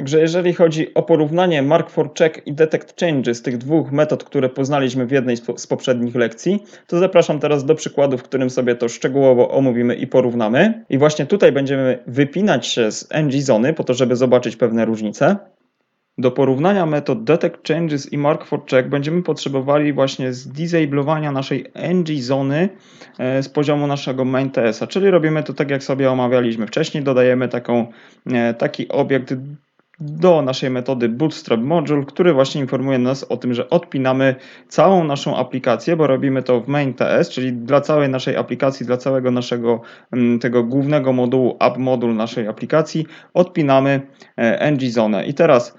Także jeżeli chodzi o porównanie Mark for Check i Detect Changes, tych dwóch metod, które poznaliśmy w jednej z po- z poprzednich lekcji, to zapraszam teraz do przykładu, w którym sobie to szczegółowo omówimy i porównamy. I właśnie tutaj będziemy wypinać się z NG Zony po to, żeby zobaczyć pewne różnice. Do porównania metod Detect Changes i Mark for Check będziemy potrzebowali właśnie zdisablowania naszej NG zony e, z poziomu naszego main TS-a, czyli robimy to tak jak sobie omawialiśmy wcześniej, dodajemy taką, e, taki obiekt do naszej metody Bootstrap Module, który właśnie informuje nas o tym, że odpinamy całą naszą aplikację, bo robimy to w main TS, czyli dla całej naszej aplikacji, dla całego naszego mm, tego głównego modułu app module naszej aplikacji odpinamy e, NG zonę. I teraz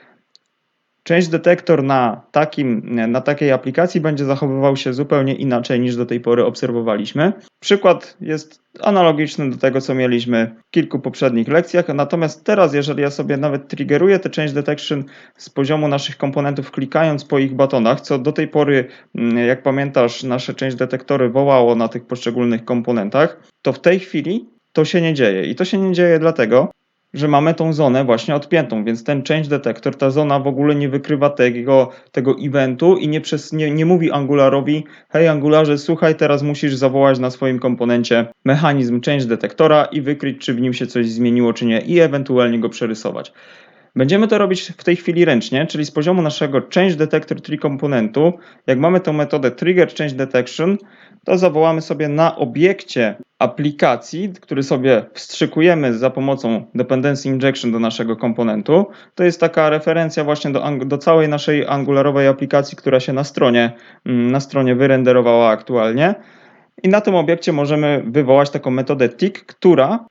Część detektor na, takim, na takiej aplikacji będzie zachowywał się zupełnie inaczej niż do tej pory obserwowaliśmy. Przykład jest analogiczny do tego, co mieliśmy w kilku poprzednich lekcjach, natomiast teraz, jeżeli ja sobie nawet triggeruję tę część detection z poziomu naszych komponentów, klikając po ich batonach, co do tej pory, mm, jak pamiętasz, nasze część detektory wołało na tych poszczególnych komponentach, to w tej chwili to się nie dzieje. I to się nie dzieje dlatego, że mamy tą zonę właśnie odpiętą, więc ten change detector, ta zona w ogóle nie wykrywa tego, tego eventu i nie, przez, nie, nie mówi Angularowi, hej Angularze, słuchaj, teraz musisz zawołać na swoim komponencie mechanizm change detektora i wykryć, czy w nim się coś zmieniło, czy nie i ewentualnie go przerysować. Będziemy to robić w tej chwili ręcznie, czyli z poziomu naszego change detector tree komponentu, jak mamy tę metodę trigger change detection, to zawołamy sobie na obiekcie aplikacji, który sobie wstrzykujemy za pomocą dependency injection do naszego komponentu. To jest taka referencja właśnie do, do całej naszej angularowej aplikacji, która się na stronie, mm, na stronie wyrenderowała aktualnie. I na tym obiekcie możemy wywołać taką metodę tick, która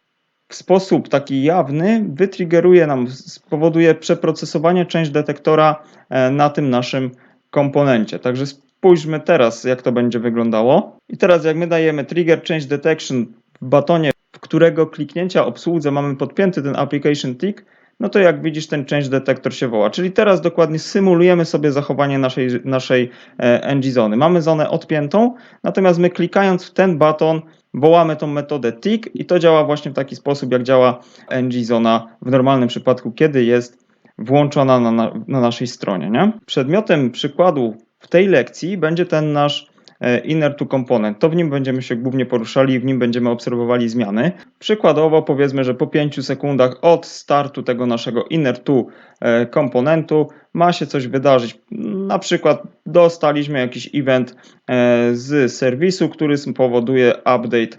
w sposób taki jawny wytriggeruje nam, spowoduje przeprocesowanie część detektora e, na tym naszym komponencie. Także spójrzmy teraz, jak to będzie wyglądało. I teraz, jak my dajemy trigger change detection w batonie, w którego kliknięcia obsłudze mamy podpięty ten application tick, no to jak widzisz, ten change detektor się woła. Czyli teraz dokładnie symulujemy sobie zachowanie naszej, naszej e, NG zony. Mamy zonę odpiętą, natomiast my klikając w ten baton, wołamy tą metodę tick i to działa właśnie w taki sposób, jak działa NG zona w normalnym przypadku, kiedy jest włączona na, na, na naszej stronie. Nie? Przedmiotem przykładu w tej lekcji będzie ten nasz inner to component. To w nim będziemy się głównie poruszali i w nim będziemy obserwowali zmiany. Przykładowo powiedzmy, że po 5 sekundach od startu tego naszego inner to e, komponentu ma się coś wydarzyć. Na przykład dostaliśmy jakiś event e, z serwisu, który powoduje update,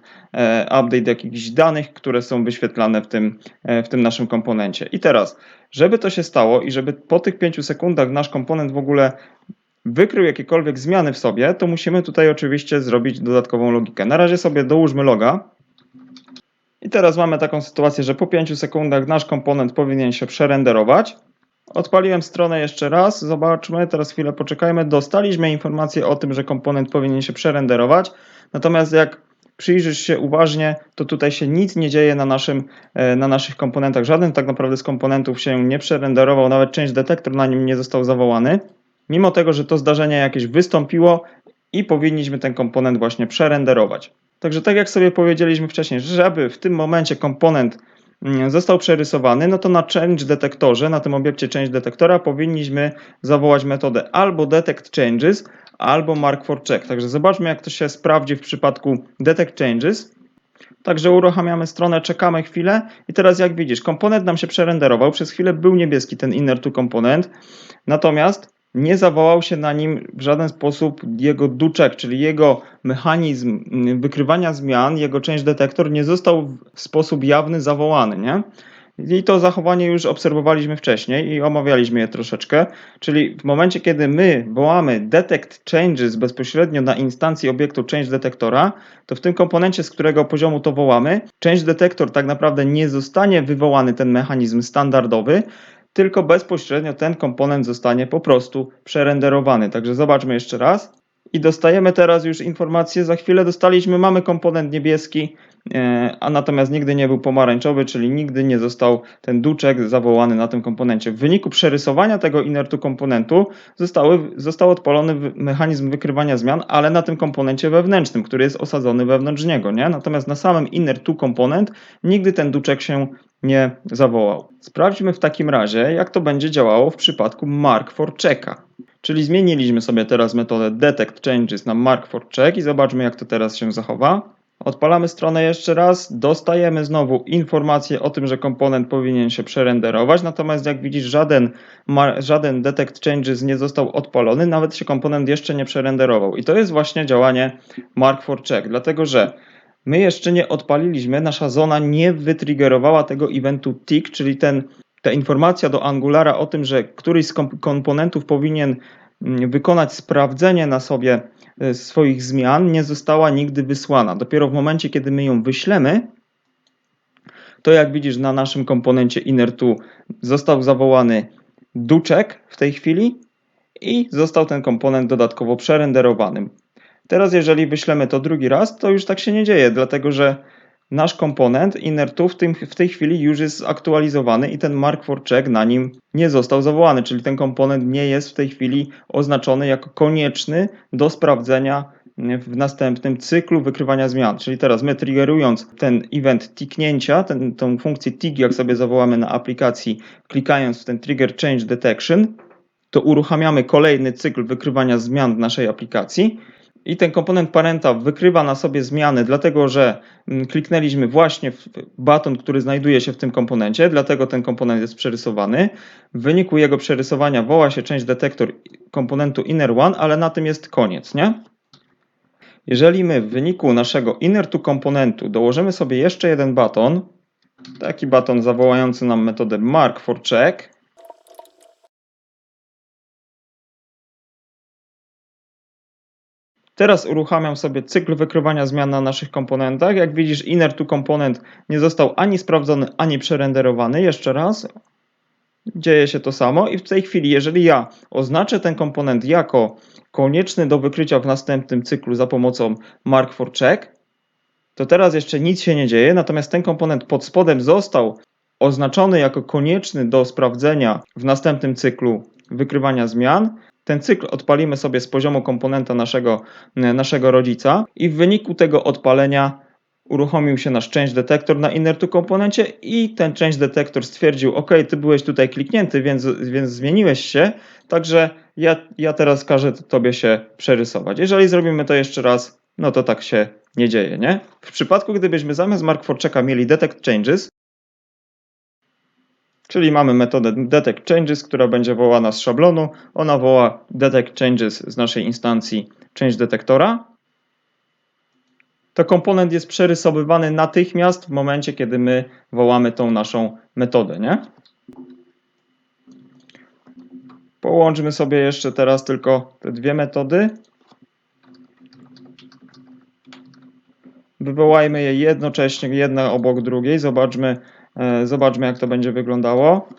update jakichś danych, które są wyświetlane w tym, w tym naszym komponencie. I teraz, żeby to się stało i żeby po tych 5 sekundach nasz komponent w ogóle wykrył jakiekolwiek zmiany w sobie, to musimy tutaj oczywiście zrobić dodatkową logikę. Na razie sobie dołóżmy loga. I teraz mamy taką sytuację, że po 5 sekundach nasz komponent powinien się przerenderować. Odpaliłem stronę jeszcze raz, zobaczmy, teraz chwilę poczekajmy. Dostaliśmy informację o tym, że komponent powinien się przerenderować. Natomiast jak przyjrzysz się uważnie, to tutaj się nic nie dzieje na, naszym, e, na naszych komponentach. Żaden tak naprawdę z komponentów się nie przerenderował, nawet część detektor na nim nie został zawołany mimo tego, że to zdarzenie jakieś wystąpiło i powinniśmy ten komponent właśnie przerenderować. Także tak jak sobie powiedzieliśmy wcześniej, żeby w tym momencie komponent mm, został przerysowany, no to na change detektorze, na tym obiekcie change detektora powinniśmy zawołać metodę albo detect changes, albo mark for check. Także zobaczmy jak to się sprawdzi w przypadku detect changes. Także uruchamiamy stronę, czekamy chwilę i teraz jak widzisz, komponent nam się przerenderował, przez chwilę był niebieski ten inner to komponent, natomiast nie zawołał się na nim w żaden sposób jego duczek, czyli jego mechanizm mm, wykrywania zmian, jego część detektor nie został w sposób jawny zawołany, nie? I to zachowanie już obserwowaliśmy wcześniej i omawialiśmy je troszeczkę, czyli w momencie, kiedy my wołamy detect changes bezpośrednio na instancji obiektu change detektora, to w tym komponencie, z którego poziomu to wołamy, change detektor tak naprawdę nie zostanie wywołany ten mechanizm standardowy, tylko bezpośrednio ten komponent zostanie po prostu przerenderowany. Także zobaczmy jeszcze raz. I dostajemy teraz już informację, za chwilę dostaliśmy, mamy komponent niebieski, a natomiast nigdy nie był pomarańczowy, czyli nigdy nie został ten duczek zawołany na tym komponencie. W wyniku przerysowania tego innertu komponentu zostały, został odpalony mechanizm wykrywania zmian, ale na tym komponencie wewnętrznym, który jest osadzony wewnątrz niego, nie? Natomiast na samym inner komponent nigdy ten duczek się nie zawołał. Sprawdźmy w takim razie, jak to będzie działało w przypadku mark for checka. Czyli zmieniliśmy sobie teraz metodę detect changes na mark for check i zobaczmy jak to teraz się zachowa. Odpalamy stronę jeszcze raz, dostajemy znowu informację o tym, że komponent powinien się przerenderować, natomiast jak widzisz żaden, żaden detect changes nie został odpalony, nawet się komponent jeszcze nie przerenderował. I to jest właśnie działanie mark for check, dlatego że my jeszcze nie odpaliliśmy, nasza zona nie wytriggerowała tego eventu tick, czyli ten, ta informacja do Angulara o tym, że któryś z kom- komponentów powinien mm, wykonać sprawdzenie na sobie swoich zmian, nie została nigdy wysłana. Dopiero w momencie, kiedy my ją wyślemy, to jak widzisz na naszym komponencie inner2 został zawołany duczek w tej chwili i został ten komponent dodatkowo przerenderowany. Teraz jeżeli wyślemy to drugi raz, to już tak się nie dzieje, dlatego że nasz komponent inner2 w, tym, w tej chwili już jest zaktualizowany i ten mark for check na nim nie został zawołany, czyli ten komponent nie jest w tej chwili oznaczony jako konieczny do sprawdzenia w następnym cyklu wykrywania zmian. Czyli teraz my triggerując ten event tiknięcia, ten, tą funkcję tick, jak sobie zawołamy na aplikacji, klikając w ten trigger change detection, to uruchamiamy kolejny cykl wykrywania zmian w naszej aplikacji i ten komponent parenta wykrywa na sobie zmiany, dlatego że mm, kliknęliśmy właśnie w baton, który znajduje się w tym komponencie, dlatego ten komponent jest przerysowany. W wyniku jego przerysowania woła się część detektor komponentu inner one, ale na tym jest koniec, nie? Jeżeli my w wyniku naszego inner to komponentu dołożymy sobie jeszcze jeden baton, taki baton zawołający nam metodę mark for check, Teraz uruchamiam sobie cykl wykrywania zmian na naszych komponentach. Jak widzisz, inner to komponent nie został ani sprawdzony, ani przerenderowany. Jeszcze raz. Dzieje się to samo i w tej chwili, jeżeli ja oznaczę ten komponent jako konieczny do wykrycia w następnym cyklu za pomocą mark for check, to teraz jeszcze nic się nie dzieje, natomiast ten komponent pod spodem został oznaczony jako konieczny do sprawdzenia w następnym cyklu wykrywania zmian. Ten cykl odpalimy sobie z poziomu komponenta naszego, naszego rodzica i w wyniku tego odpalenia uruchomił się nasz change detektor na inner to komponencie i ten change detektor stwierdził, ok, ty byłeś tutaj kliknięty, więc, więc zmieniłeś się, także ja, ja teraz każę tobie się przerysować. Jeżeli zrobimy to jeszcze raz, no to tak się nie dzieje, nie? W przypadku, gdybyśmy zamiast mark for checka mieli detect changes, Czyli mamy metodę detect changes, która będzie wołana z szablonu. Ona woła detect changes z naszej instancji change detektora. To komponent jest przerysowywany natychmiast w momencie, kiedy my wołamy tą naszą metodę, nie? Połączmy sobie jeszcze teraz tylko te dwie metody. Wywołajmy je jednocześnie, jedna obok drugiej. Zobaczmy, Zobaczmy, jak to będzie wyglądało.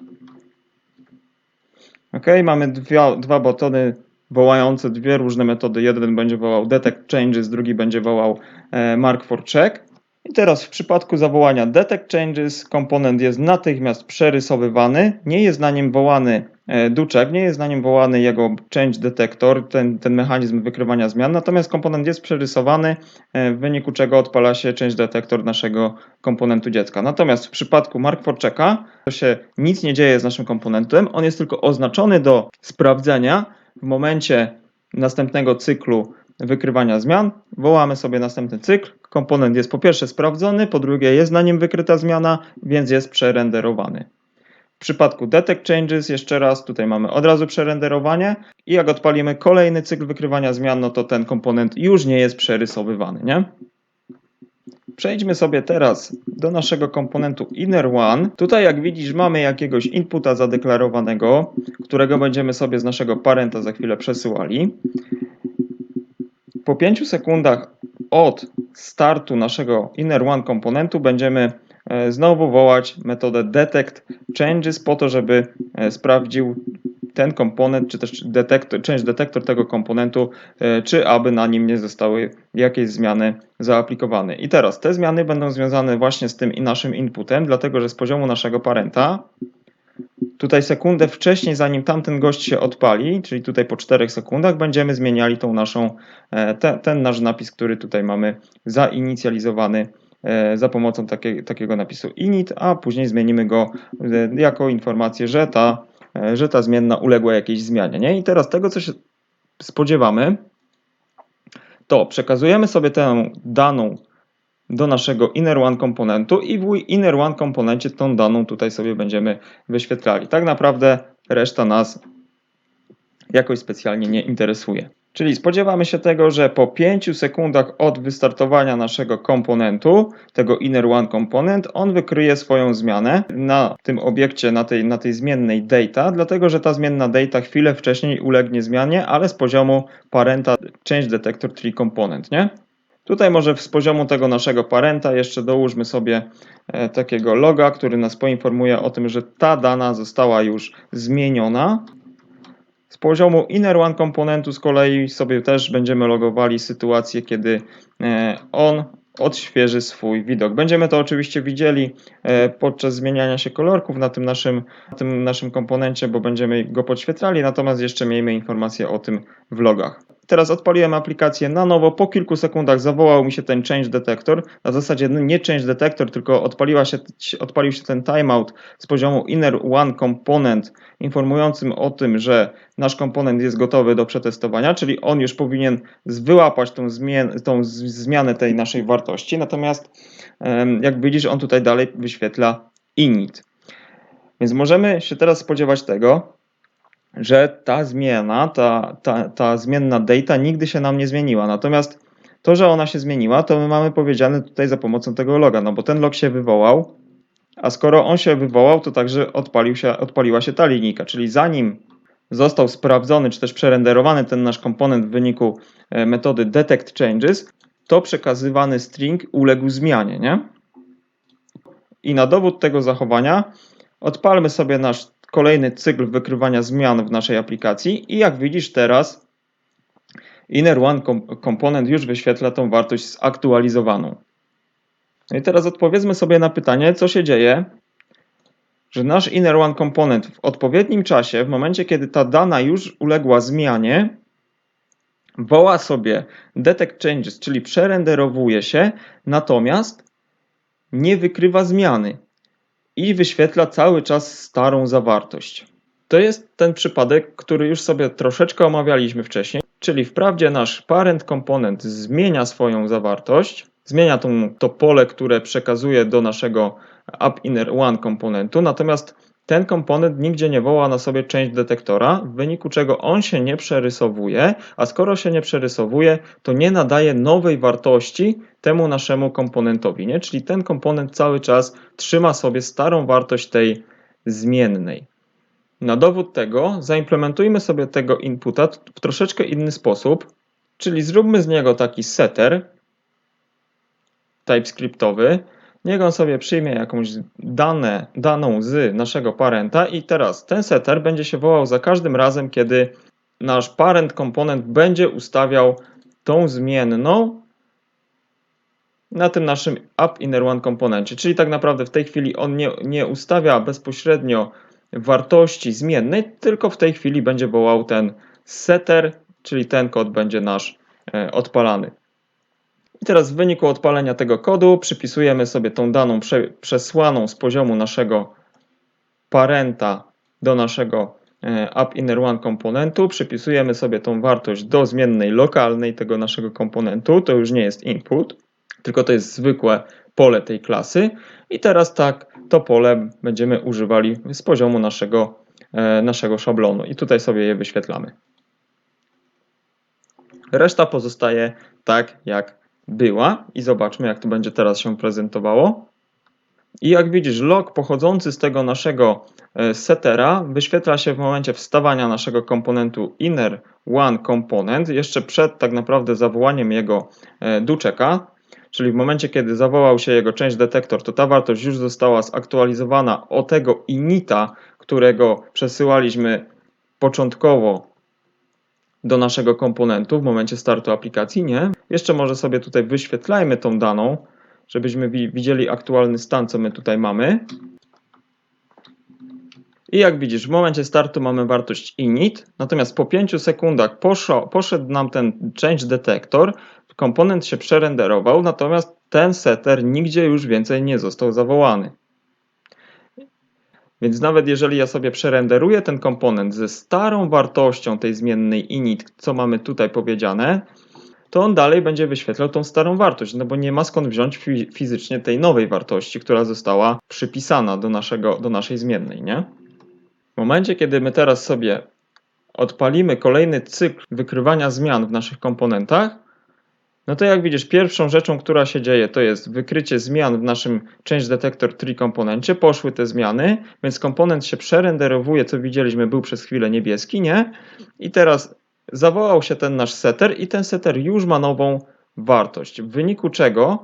Ok, mamy dwa batony wołające dwie różne metody. Jeden będzie wołał detect changes, drugi będzie wołał e, mark for check. I teraz w przypadku zawołania detect changes komponent jest natychmiast przerysowywany, nie jest na nim wołany e, duczek, nie jest na nim wołany jego change detector, ten, ten mechanizm wykrywania zmian, natomiast komponent jest przerysowany, e, w wyniku czego odpala się change detector naszego komponentu dziecka. Natomiast w przypadku mark for checka to się nic nie dzieje z naszym komponentem, on jest tylko oznaczony do sprawdzenia w momencie następnego cyklu wykrywania zmian. Wołamy sobie następny cykl. Komponent jest po pierwsze sprawdzony, po drugie jest na nim wykryta zmiana, więc jest przerenderowany. W przypadku detect changes, jeszcze raz, tutaj mamy od razu przerenderowanie i jak odpalimy kolejny cykl wykrywania zmian, no to ten komponent już nie jest przerysowywany, nie? Przejdźmy sobie teraz do naszego komponentu inner one. Tutaj jak widzisz mamy jakiegoś inputa zadeklarowanego, którego będziemy sobie z naszego parenta za chwilę przesyłali po 5 sekundach od startu naszego inner one komponentu będziemy e, znowu wołać metodę detect changes po to, żeby e, sprawdził, ten komponent, czy też detektor, część detektor tego komponentu, e, czy aby na nim nie zostały jakieś zmiany zaaplikowane. I teraz te zmiany będą związane właśnie z tym i naszym inputem, dlatego że z poziomu naszego parenta Tutaj sekundę wcześniej, zanim tamten gość się odpali, czyli tutaj po 4 sekundach, będziemy zmieniali tą naszą, e, te, ten nasz napis, który tutaj mamy zainicjalizowany e, za pomocą takie, takiego napisu init, a później zmienimy go e, jako informację, że ta, że ta zmienna uległa jakiejś zmianie. Nie? I teraz tego, co się spodziewamy, to przekazujemy sobie tę daną do naszego inner one komponentu i w inner one komponencie tą daną tutaj sobie będziemy wyświetlali. Tak naprawdę reszta nas jakoś specjalnie nie interesuje. Czyli spodziewamy się tego, że po 5 sekundach od wystartowania naszego komponentu, tego inner one komponent, on wykryje swoją zmianę na tym obiekcie, na tej, na tej zmiennej data, dlatego że ta zmienna data chwilę wcześniej ulegnie zmianie, ale z poziomu parenta change detector tree component, nie? Tutaj może z poziomu tego naszego parenta jeszcze dołóżmy sobie e, takiego loga, który nas poinformuje o tym, że ta dana została już zmieniona. Z poziomu inner one komponentu z kolei sobie też będziemy logowali sytuację, kiedy e, on odświeży swój widok. Będziemy to oczywiście widzieli e, podczas zmieniania się kolorków na tym naszym, na tym naszym komponencie, bo będziemy go podświetlali, natomiast jeszcze miejmy informację o tym w logach. Teraz odpaliłem aplikację na nowo, po kilku sekundach zawołał mi się ten change detector, na zasadzie nie change detector, tylko odpaliła się, odpalił się ten timeout z poziomu inner one component, informującym o tym, że nasz komponent jest gotowy do przetestowania, czyli on już powinien wyłapać tą, zmian, tą zmianę tej naszej wartości, natomiast jak widzisz, on tutaj dalej wyświetla init. Więc możemy się teraz spodziewać tego, że ta zmiana, ta, ta, ta zmienna data nigdy się nam nie zmieniła. Natomiast to, że ona się zmieniła, to my mamy powiedziane tutaj za pomocą tego loga, no bo ten log się wywołał, a skoro on się wywołał, to także odpalił się, odpaliła się ta linijka, czyli zanim został sprawdzony, czy też przerenderowany ten nasz komponent w wyniku e, metody detect changes, to przekazywany string uległ zmianie, nie? I na dowód tego zachowania odpalmy sobie nasz kolejny cykl wykrywania zmian w naszej aplikacji i jak widzisz teraz inner one component już wyświetla tą wartość zaktualizowaną. No i teraz odpowiedzmy sobie na pytanie, co się dzieje, że nasz inner one component w odpowiednim czasie, w momencie kiedy ta dana już uległa zmianie, woła sobie detect changes, czyli przerenderowuje się, natomiast nie wykrywa zmiany i wyświetla cały czas starą zawartość. To jest ten przypadek, który już sobie troszeczkę omawialiśmy wcześniej, czyli wprawdzie nasz parent komponent zmienia swoją zawartość, zmienia tą, to pole, które przekazuje do naszego app inner one komponentu, natomiast ten komponent nigdzie nie woła na sobie część detektora, w wyniku czego on się nie przerysowuje, a skoro się nie przerysowuje, to nie nadaje nowej wartości temu naszemu komponentowi, nie? czyli ten komponent cały czas trzyma sobie starą wartość tej zmiennej. Na dowód tego zaimplementujmy sobie tego inputa w troszeczkę inny sposób, czyli zróbmy z niego taki setter TypeScriptowy, Niech on sobie przyjmie jakąś dane, daną z naszego parenta i teraz ten setter będzie się wołał za każdym razem, kiedy nasz parent komponent będzie ustawiał tą zmienną na tym naszym app inner one komponencie. Czyli tak naprawdę w tej chwili on nie, nie ustawia bezpośrednio wartości zmiennej, tylko w tej chwili będzie wołał ten setter, czyli ten kod będzie nasz e, odpalany. I teraz w wyniku odpalenia tego kodu przypisujemy sobie tą daną prze, przesłaną z poziomu naszego parenta do naszego e, app inner one komponentu. Przypisujemy sobie tą wartość do zmiennej lokalnej tego naszego komponentu. To już nie jest input, tylko to jest zwykłe pole tej klasy. I teraz tak to pole będziemy używali z poziomu naszego, e, naszego szablonu. I tutaj sobie je wyświetlamy. Reszta pozostaje tak, jak była i zobaczmy, jak to będzie teraz się prezentowało. I jak widzisz, log pochodzący z tego naszego e, setera wyświetla się w momencie wstawania naszego komponentu inner one component, jeszcze przed tak naprawdę zawołaniem jego e, duczeka, czyli w momencie, kiedy zawołał się jego część detektor, to ta wartość już została zaktualizowana o tego inita, którego przesyłaliśmy początkowo do naszego komponentu w momencie startu aplikacji, nie? Jeszcze może sobie tutaj wyświetlajmy tą daną, żebyśmy wi- widzieli aktualny stan, co my tutaj mamy. I jak widzisz, w momencie startu mamy wartość init, natomiast po 5 sekundach poszedł nam ten change detector, komponent się przerenderował, natomiast ten setter nigdzie już więcej nie został zawołany. Więc nawet jeżeli ja sobie przerenderuję ten komponent ze starą wartością tej zmiennej init, co mamy tutaj powiedziane, to on dalej będzie wyświetlał tą starą wartość, no bo nie ma skąd wziąć fi- fizycznie tej nowej wartości, która została przypisana do, naszego, do naszej zmiennej, nie? W momencie, kiedy my teraz sobie odpalimy kolejny cykl wykrywania zmian w naszych komponentach, no to jak widzisz, pierwszą rzeczą, która się dzieje, to jest wykrycie zmian w naszym Change Detector Tree komponencie. Poszły te zmiany, więc komponent się przerenderowuje, co widzieliśmy, był przez chwilę niebieski, nie? I teraz zawołał się ten nasz setter i ten setter już ma nową wartość, w wyniku czego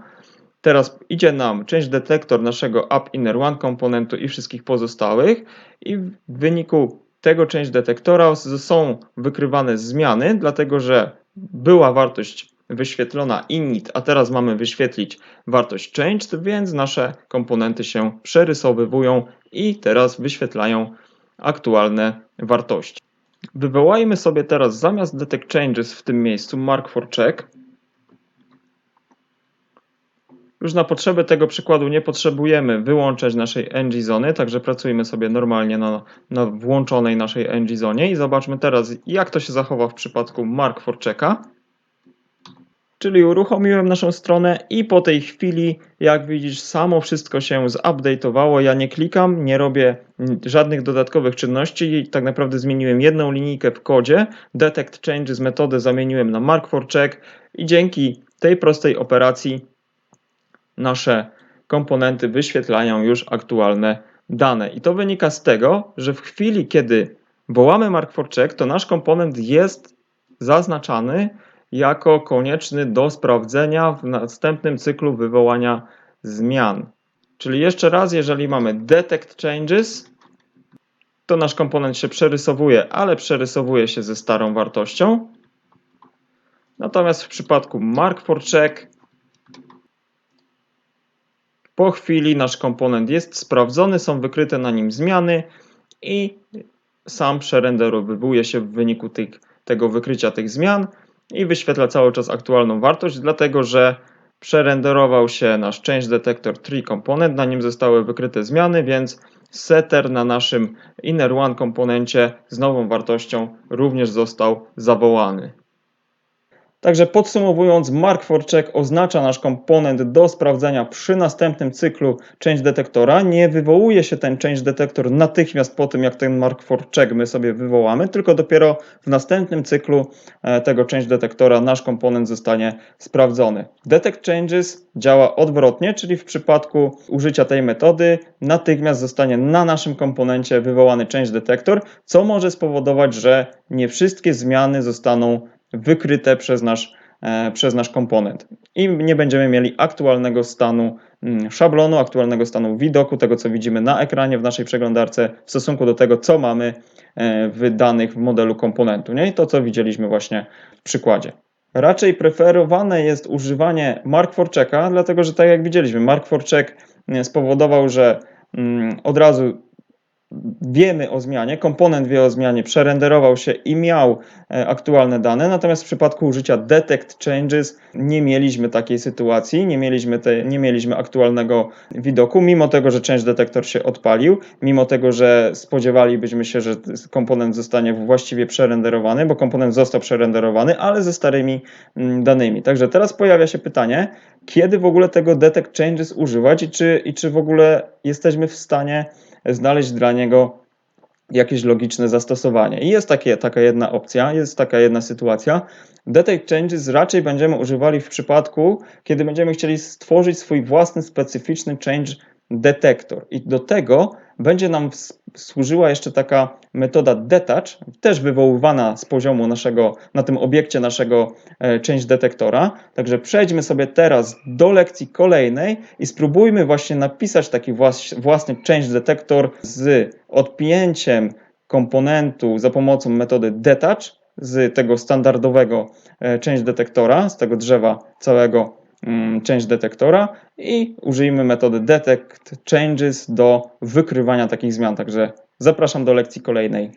teraz idzie nam Change Detector naszego App Inner One komponentu i wszystkich pozostałych i w wyniku tego Change Detectora są wykrywane zmiany, dlatego że była wartość wyświetlona init, a teraz mamy wyświetlić wartość changed, więc nasze komponenty się przerysowywują i teraz wyświetlają aktualne wartości. Wywołajmy sobie teraz zamiast detect changes w tym miejscu mark for check. Już na potrzeby tego przykładu nie potrzebujemy wyłączać naszej ng zony, także pracujemy sobie normalnie na, na włączonej naszej ng zonie i zobaczmy teraz jak to się zachowa w przypadku mark for checka. Czyli uruchomiłem naszą stronę i po tej chwili, jak widzisz, samo wszystko się zupdate'owało. Ja nie klikam, nie robię żadnych dodatkowych czynności tak naprawdę zmieniłem jedną linijkę w kodzie. Detect changes metodę zamieniłem na mark for check i dzięki tej prostej operacji nasze komponenty wyświetlają już aktualne dane. I to wynika z tego, że w chwili, kiedy wołamy mark for check, to nasz komponent jest zaznaczany jako konieczny do sprawdzenia w następnym cyklu wywołania zmian. Czyli jeszcze raz, jeżeli mamy detect changes, to nasz komponent się przerysowuje, ale przerysowuje się ze starą wartością. Natomiast w przypadku mark for check po chwili nasz komponent jest sprawdzony, są wykryte na nim zmiany i sam przerenderowywuje się w wyniku tych, tego wykrycia tych zmian i wyświetla cały czas aktualną wartość, dlatego że przerenderował się nasz Change Detector Tree komponent, na nim zostały wykryte zmiany, więc setter na naszym Inner One komponencie z nową wartością również został zawołany. Także podsumowując, Mark for oznacza nasz komponent do sprawdzenia przy następnym cyklu change detektora. Nie wywołuje się ten change detektor natychmiast po tym, jak ten Mark for my sobie wywołamy, tylko dopiero w następnym cyklu e, tego change detektora nasz komponent zostanie sprawdzony. Detect changes działa odwrotnie, czyli w przypadku użycia tej metody natychmiast zostanie na naszym komponencie wywołany change detektor, co może spowodować, że nie wszystkie zmiany zostaną wykryte przez nasz, e, przez nasz komponent. I nie będziemy mieli aktualnego stanu mm, szablonu, aktualnego stanu widoku, tego co widzimy na ekranie w naszej przeglądarce w stosunku do tego, co mamy e, w danych w modelu komponentu. Nie? I to, co widzieliśmy właśnie w przykładzie. Raczej preferowane jest używanie Mark for Checka, dlatego że tak jak widzieliśmy, Mark for Check e, spowodował, że mm, od razu wiemy o zmianie, komponent wie o zmianie, przerenderował się i miał e, aktualne dane, natomiast w przypadku użycia detect changes nie mieliśmy takiej sytuacji, nie mieliśmy, te, nie mieliśmy aktualnego widoku, mimo tego, że change detector się odpalił, mimo tego, że spodziewalibyśmy się, że komponent zostanie właściwie przerenderowany, bo komponent został przerenderowany, ale ze starymi mm, danymi. Także teraz pojawia się pytanie, kiedy w ogóle tego detect changes używać i czy, i czy w ogóle jesteśmy w stanie znaleźć dla niego jakieś logiczne zastosowanie. I jest takie, taka jedna opcja, jest taka jedna sytuacja. Detect changes raczej będziemy używali w przypadku, kiedy będziemy chcieli stworzyć swój własny specyficzny change detector. I do tego będzie nam służyła jeszcze taka metoda detach, też wywoływana z poziomu naszego, na tym obiekcie naszego e, change detektora. Także przejdźmy sobie teraz do lekcji kolejnej i spróbujmy właśnie napisać taki własny change detector z odpięciem komponentu za pomocą metody detach z tego standardowego e, część detektora, z tego drzewa całego mm, część detektora i użyjmy metody detect changes do wykrywania takich zmian. Także zapraszam do lekcji kolejnej.